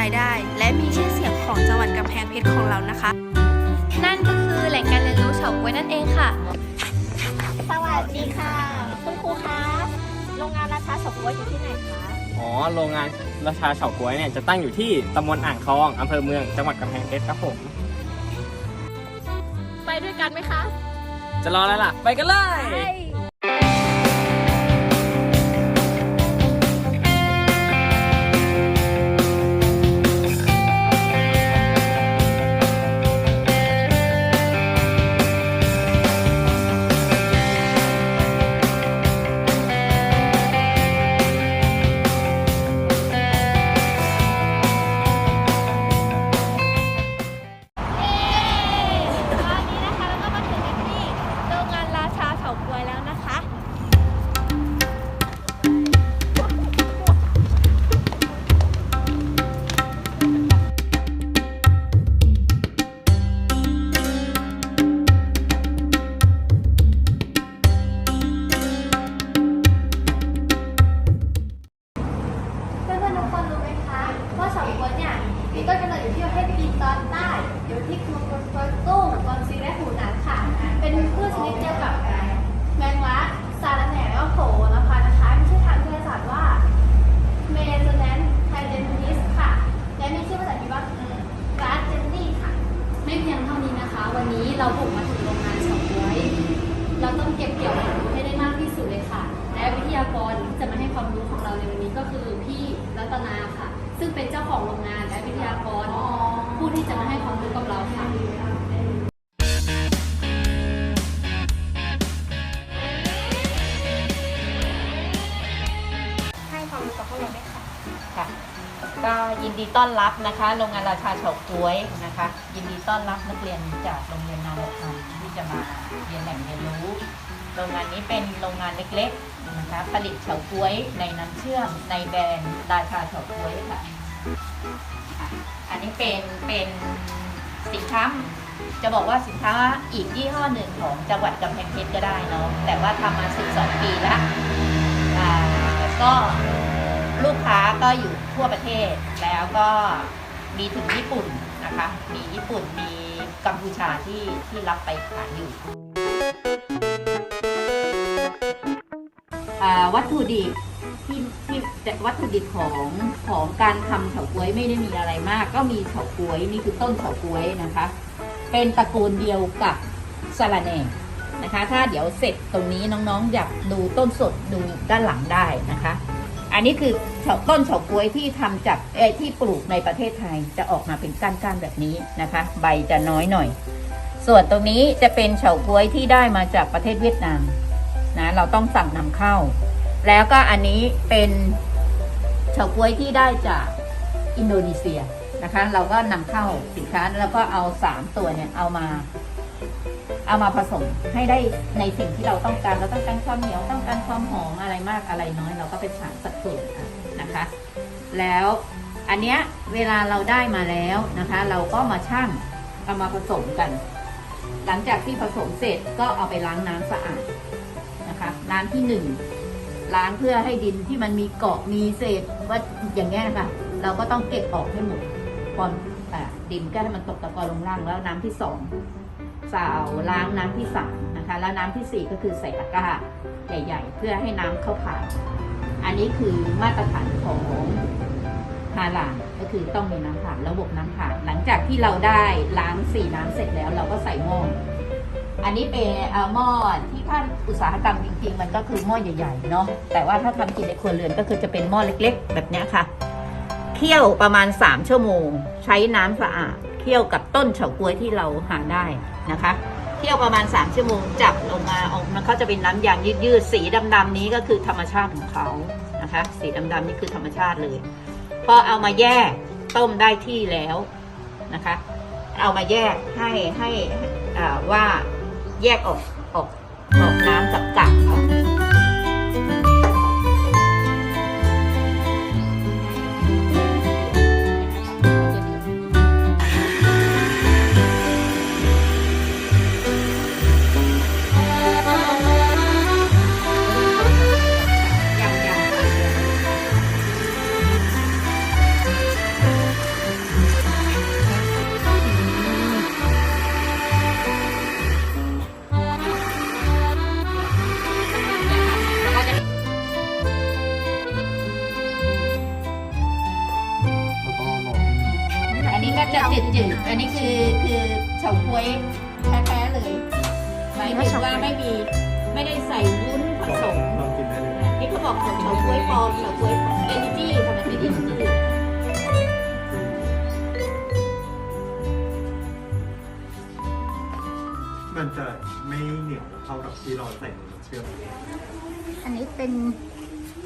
ายได้ และมีชื่อเสียงของจังหวัดกำแพงเพชรของเรานะคะ นั่นก็คือแหล่งการเรียนรู้เฉาก๊วยนั่นเองค่ะ สวัสดีค่ะ คุณครูคะโรงงานราชาเฉาก๊วยอยู่ที่ไหนคะอ๋อโรงงานราชาเฉาก๊วยเนี่ยจะตั้งอยู่ที่ตำบลอ่างทองอำเภอเมืองจังหวัดกำแพงเพชรครับผม ไปด้วยกันไหมคะ จะรอแล้วล่ะ ไปกันเลย ต้นกำเนิดอยู่ที่ประเทศจีนตอนใต้ อยู่ที่กรุงกวางตุ้งกวางซีและหูหนานค่ะ เป็นพืชชนิดเดียวกับแมงลักสาระแหน่แล้วก็โผล่นะคะนะคะมีชื่อทางวิทยาศาสตร์ว่าเมโซแนนไทเดนนิสค่ะ และมีชื่อภาษาอังกฤษว่ากราสเจนนี่ค่ะ ไม่เพียงเท่านี้นะคะ วันนี้เราบุกมาถึงโรงงานเฉาก๊วยเราต้องเก็บเกี่ยวความรู้ให้ได้มากที่สุดเลยค่ะ และวิทยากรที่จะมาให้ความรู้ของเราในวันนี้ก็คือพี่รัตนาค่ะ ซึ่งเป็นเจ้าของโรงงานและวิทยากรผู้ที่จะมาให้ความรู้กับเราค่ะ ให้ความรู้กับพวกเราไหมคะค่ะก็ยินดีต้อนรับนะคะโรงงานราชาเฉาก๊วยนะคะ ยินดีต้อนรับนักเรียนจากโรงเรียนนามธรรมที่จะมาเรียนแหล่งเรียนรู้ โรงงานนี้เป็นโรงงานเล็กๆนะคะผลิตเฉาก๊วยในน้ำเชื่อมในแบรนด์ราชาเฉาก๊วยค่ะ อันนี้เป็นเป็นสินค้าจะบอกว่าสินค้าอีกยี่ห้อหนึ่งของจังหวัดกำแพงเพชรก็ได้เนาะแต่ว่าทำมา 12 ปีแล้วก็ลูกค้าก็อยู่ทั่วประเทศแล้วก็มีถึงญี่ปุ่นนะคะ มีญี่ปุ่นมีกัมพูชาที่ที่รับไปขายอยู่ วัตถุดิบที่ที่วัตถุดิบของของการทำเฉาก๊วยไม่ได้มีอะไรมาก ก็มีเฉาก๊วยนี่คือต้นเฉาก๊วยนะคะ เป็นตระกูลเดียวกับสาระแหน่นะคะ ถ้าเดี๋ยวเสร็จตรงนี้น้องๆ อยากดูต้นสดดูด้านหลังได้นะคะ อันนี้คือต้นเฉาก๊วยที่ทำจากเอที่ปลูกในประเทศไทยจะออกมาเป็นก้านๆแบบนี้นะคะ ใบจะน้อยหน่อย ส่วนตรงนี้จะเป็นเฉาก๊วยที่ได้มาจากประเทศเวียดนาม นะเราต้องสั่งนำเข้า แล้วก็อันนี้เป็นเฉาก๊วยที่ได้จากอินโดนีเซียนะคะ เราก็นำเข้าสินค้าแล้วก็เอาสามตัวเนี่ยเอามา เอามาผสมให้ได้ในสิ่งที่เราต้องการเราต้องการความเหนียวต้องการความหอมอะไรมากอะไรน้อย เราก็เป็นสารสัดส่วนนะคะ แล้วอันเนี้ยเวลาเราได้มาแล้วนะคะ เราก็มาชั่งเอามาผสมกัน หลังจากที่ผสมเสร็จก็เอาไปล้างน้ำสะอาด นะคะน้ำที่หนึ่งล้างเพื่อให้ดินที่มันมีเกาะมีเศษว่าอย่างเงี้ยค่ะ เราก็ต้องเก็บออกให้หมดก่อนดินก็ให้มันตกตะกอนลงล่างแล้วน้ำที่สองสาวล้างน้ำที่สามนะคะ แล้วน้ำที่สี่ก็คือใส่ตะกร้าใหญ่ ๆ เพื่อให้น้ำเข้าผ่าน อันนี้คือมาตรฐานของฮาลาลก็คือต้องมีน้ำผ่านระบบน้ำผ่าน หลังจากที่เราได้ล้างสี่น้ำเสร็จแล้ว เราก็ใส่หม้อ อันนี้เป็นหม้อที่ท่านอุตสาหกรรมจริงๆ มันก็คือหม้อใหญ่ๆเนาะแต่ว่าถ้าทำกินในครัวเรือนก็คือจะเป็นหม้อเล็ก ๆ แบบนี้ค่ะเคี่ยวประมาณ 3 ชั่วโมง ใช้น้ำสะอาดเคี่ยวกับต้นเฉาก๊วยที่เราหาได้นะคะเคี่ยวประมาณ 3 ชั่วโมงจับลงมาออกมันเขาจะเป็นน้ำยางยืดๆสีดำๆนี้ก็คือธรรมชาติของเขานะคะ สีดำๆนี่คือธรรมชาติเลยพอเอามาแยกต้มได้ที่แล้วนะคะ เอามาแยกให้ให้ว่า แยกออกออกออกน้ำกับกากออก จะจืดๆอันนี้คือคือเฉาก๊วยแท้ๆเลยหมายถึงว่าไม่มีไม่ได้ใส่วุ้นผสมลองกินได้เลยนี่เขาบอกเฉาก๊วยปลอมเฉาก๊วยเอเนจีทำไมเป็นเอเนจีมันจะไม่เหนียวเท่ากับที่เราใส่นมเชื่อมอันนี้เป็น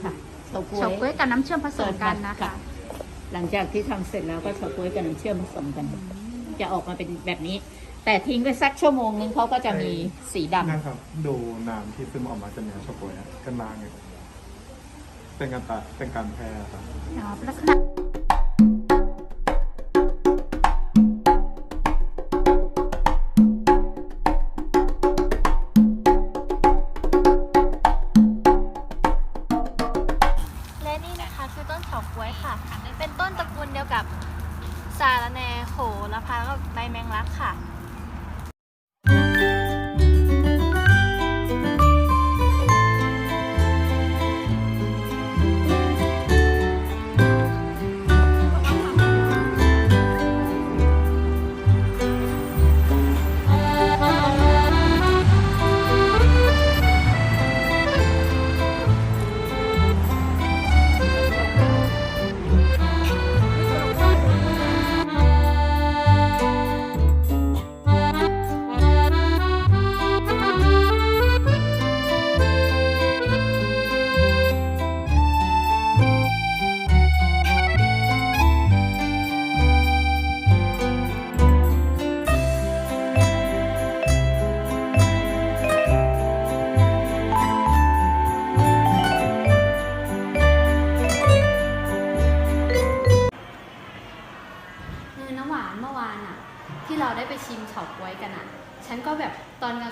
ค่ะเฉาก๊วยเฉาก๊วยกับน้ำเชื่อมผสมกันนะคะ หลังจากที่ทำเสร็จแล้วก็เฉาก๊วยกับน้ำเชื่อมผสมกัน จะออกมาเป็นแบบนี้ แต่ทิ้งไปสักชั่วโมงนึงเขาก็จะมีสีดำ นะครับ ดูน้ำที่ซึมออกมาจากเนื้อช็อกโกแลตกันล่างเนี่ยเป็นการตะเป็นการแพร่ครับอ๋อลักษณะและ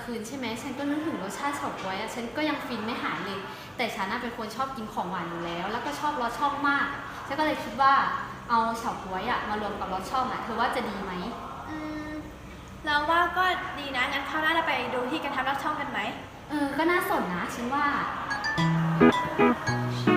คืนใช่ไหมฉันก็นึกถึงรสชาติเฉาก๊วยอะฉันก็ยังฟินไม่หายเลย แต่ฉันน่ะเป็นคนชอบกินของหวานอยู่แล้ว แล้วก็ชอบรสช่องมากฉันก็เลยคิดว่าเอาเฉาก๊วยอะมารวมกับรสช่องอะเธอว่าจะดีไหมอืมเราว่าก็ดีนะงั้นคราวหน้าเราไปดูที่กันทำรักช่องกันไหมเออก็น่าสนนะฉันว่าใ